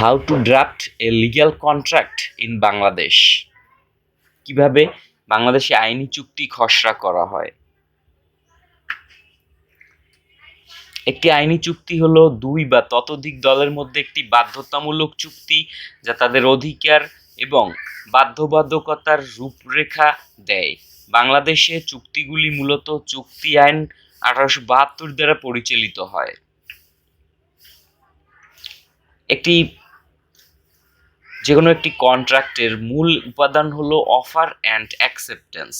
How to draft a legal contract in Bangladesh. কীভাবে বাংলাদেশে আইনি চুক্তি খসড়া করা হয়। একটি আইনি চুক্তি হলো দুই বা ততোধিক দলের মধ্যে একটি বাধ্যতামূলক চুক্তি যা তাদের অধিকার এবং বাধ্যবাধকতার রূপরেখা দেয়। বাংলাদেশে চুক্তিগুলি মূলত চুক্তি আইন আঠারোশো বাহাত্তর দ্বারা পরিচালিত হয়। একটি যে কোনো একটি কন্ট্রাক্টের মূল উপাদান হলো offer and acceptance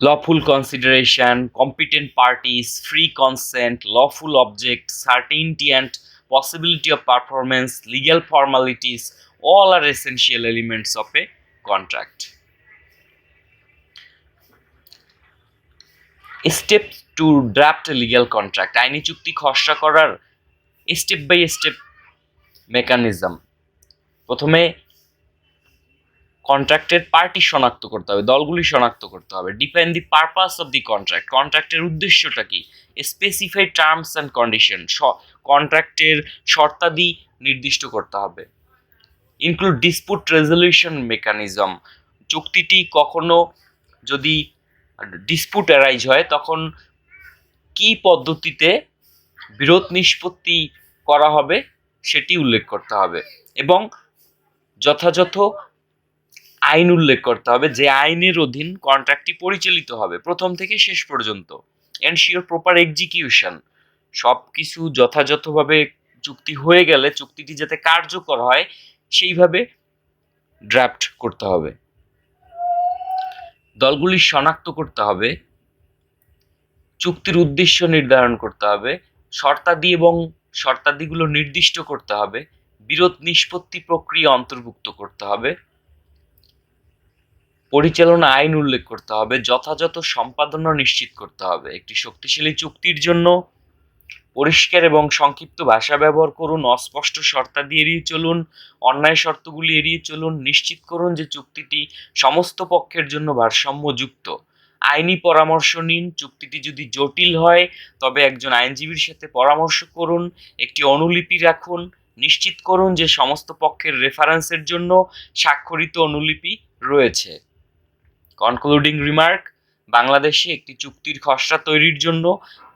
lawful consideration competent parties free consent lawful object certainty and possibility of performance legal formalities all are essential elements of a contract step two draft legal contract আইনি চুক্তি খসড়া করার স্টেপ বাই স্টেপ। মেকানিজম প্রথমে কন্ট্রাক্টের party শনাক্ত করতে হবে, দলগুলি শনাক্ত করতে হবে। Depend the purpose of the contract কন্ট্রাক্টের উদ্দেশ্যটা কি? স্পেসিফাই টার্মস অ্যান্ড কন্ডিশন কন্ট্রাক্টের শর্তাদি নির্দিষ্ট করতে হবে। ইনক্লুড ডিসপুট রেজলিউশন মেকানিজম চুক্তিটি কখনো যদি ডিসপুট অ্যারাইজ হয়, তখন কি পদ্ধতিতে বিরোধ নিষ্পত্তি করা হবে, সেটি উল্লেখ করতে হবে এবং যথাযথ আইন উল্লেখ করতে হবে যে আইনের অধীন কন্ট্রাক্টটি পরিচালিত হবে প্রথম থেকে শেষ পর্যন্ত এনশিওর প্রপার এক্সিকিউশন সব কিছু যথাযথভাবে চুক্তি হয়ে গেলে চুক্তিটি যাতে কার্যকর হয়, সেইভাবে ড্রাফট করতে হবে। দলগুলি শনাক্ত করতে হবে, চুক্তির উদ্দেশ্য নির্ধারণ করতে হবে শর্তাদি এবং শর্তাদিগুলো নির্দিষ্ট করতে হবে। বিরোধ নিষ্পত্তি প্রক্রিয়া অন্তর্ভুক্ত করতে হবে। পরিচালনা আইন উল্লেখ করতে হবে। যথাযথ সম্পাদনা নিশ্চিত করতে হবে। একটি শক্তিশালী চুক্তির জন্য পরিষ্কার এবং সংক্ষিপ্ত ভাষা ব্যবহার করুন, অস্পষ্ট শর্তাদি এড়িয়ে চলুন, অন্যায় শর্তগুলি এড়িয়ে চলুন, নিশ্চিত করুন যে চুক্তিটি সমস্ত পক্ষের জন্য ভারসাম্যযুক্ত। আইনি পরামর্শ নিন, চুক্তিটি যদি জটিল হয়, তবে একজন আইনজীবীর সাথে পরামর্শ করুন, একটি অনুলিপি রাখুন, নিশ্চিত করুন যে সমস্ত পক্ষের রেফারেন্সের জন্য স্বাক্ষরিত অনুলিপি রয়েছে। কনক্লুডিং রিমার্ক বাংলাদেশে একটি চুক্তির খসড়া তৈরির জন্য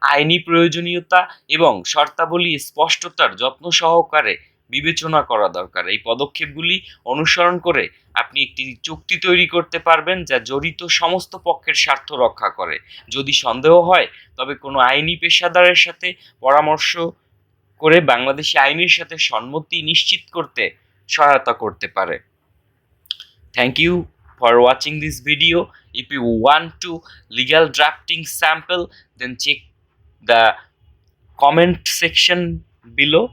আইনি প্রয়োজনীয়তা এবং শর্তাবলী স্পষ্টতার যত্ন সহকারে বিবেচনা করা দরকার। এই পদক্ষেপগুলি অনুসরণ করে আপনি একটি চুক্তি তৈরি করতে পারবেন যা জড়িত সমস্ত পক্ষের স্বার্থ রক্ষা করে। যদি সন্দেহ হয়, তবে কোনো আইনি পেশাদারের সাথে পরামর্শ করে বাংলাদেশি আইনের সাথে সম্মতি নিশ্চিত করতে সহায়তা করতে পারে। Thank you for watching this video. If you want to legal drafting sample, then check the comment section below.